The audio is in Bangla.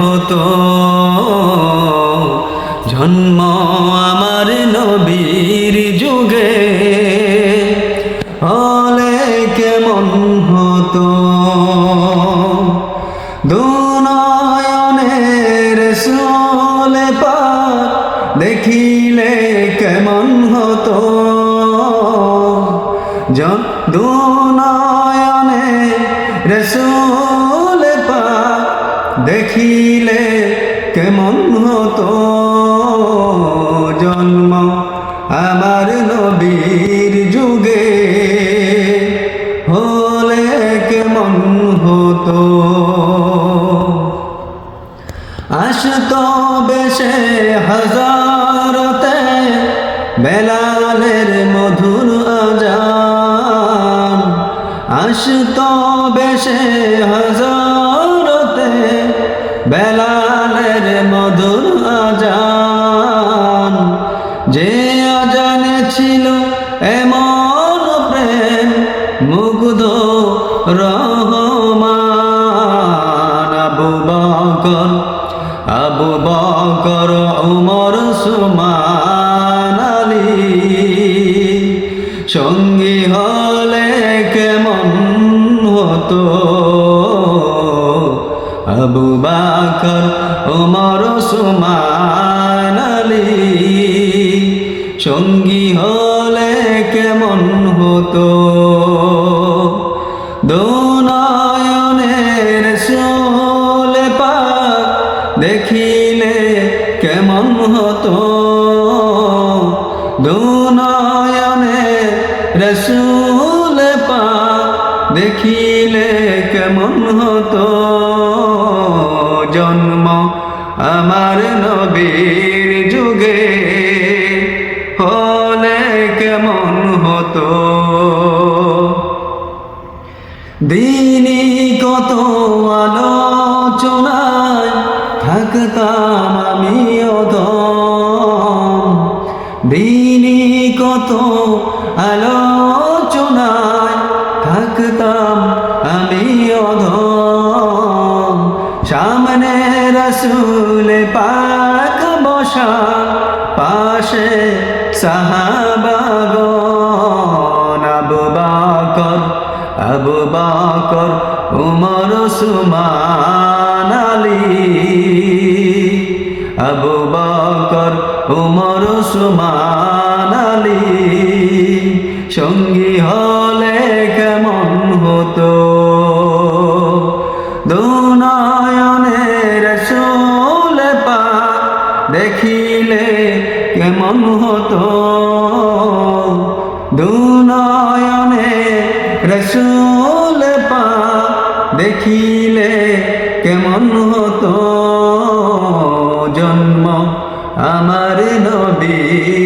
হতো। জন্ম আমার নবীর যুগে। অলে কেমন হতো? দুনয়নের সোলে পা দেখিলে কেমন হতো? জন দুনা দেখিলে কেমন হতো জন্ম আমার নবীর যুগে? হলে কেমন হতো? আসত বেশে হাজারতে বেলালের মধুর আজান। আসত বেশে হাজারতে বেলালের মধুর আজান। যে আজানে ছিল এমন প্রেম, মুগ্ধ রহমান। আবু বকর আবু বকর, উমর, সুমান আলী। সঙ্গী হলে কেমন হতো? আবু বাকর, উমর সুমান আলী। সঙ্গী হলে কেমন হতো? দোনয়নের সোলে পা দেখিলে কেমন হতো? দুনয়নে রসুল পা দেখিলে কেমন হতো? আমার নবীর যুগে হলে কেমন হতো? দিনই কত আলোচনায় থাকতাম আমি অদম দিনী কত আলোচনায় থাকতাম রসুল পাক বসা পাশে সাহাবাগন আবু বাকর আবু বাকর, উমর সুমান আলী। আবু বাকর, উমর সুমান আলী। সঙ্গী হলে কেমন হতো? দুনয়নের দেখিলে কেমন হতো? দুনয়নে রসুল পা দেখিলে কেমন হতো? জন্ম আমার যুগে